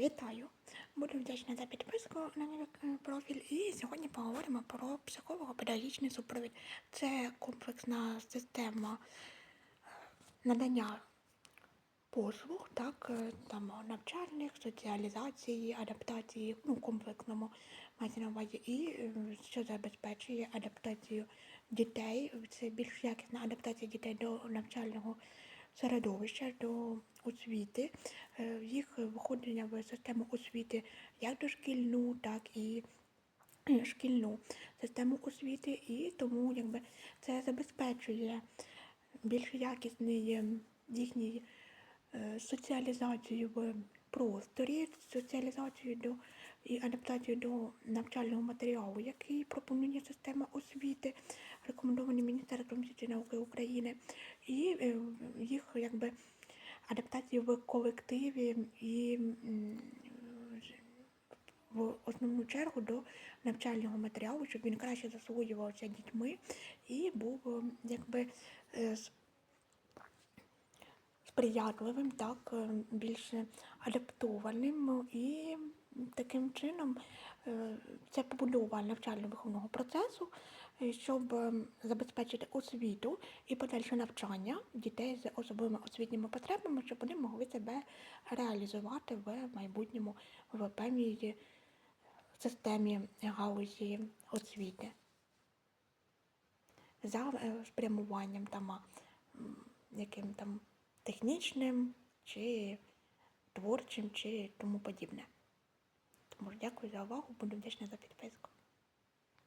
Вітаю! Буду вдячна за підписку на мій е, профіль. І сьогодні поговоримо про психолого-педагогічний супровід. Це комплексна система е, надання послуг, так, е, там навчальних, соціалізації, адаптації, ну, комплексному мається на увазі, і що забезпечує адаптацію дітей. Це більш якісна адаптація дітей до навчального середовища, до освіти, е, їх виходження в систему освіти як дошкільну, так і шкільну систему освіти, і тому якби це забезпечує більш якісний е, їхній е, соціалізацію в просторі, соціалізацію до і адаптацію до навчального матеріалу, який пропонує система освіти, і науки України, і е, їх якби адаптацію в колективі і в основну чергу до навчального матеріалу, щоб він краще засвоювався дітьми і був якби е, сприятливим, так, е, більш адаптованим. І таким чином е, це побудова навчально-виховного процесу, е, щоб забезпечити освіту і подальше навчання дітей з особливими освітніми потребами, щоб вони могли себе реалізувати в майбутньому в певній системі галузі освіти. За спрямуванням там, яким там технічним чи творчим, чи тому подібне. Тому дякую за увагу, буду вдячна за підписку.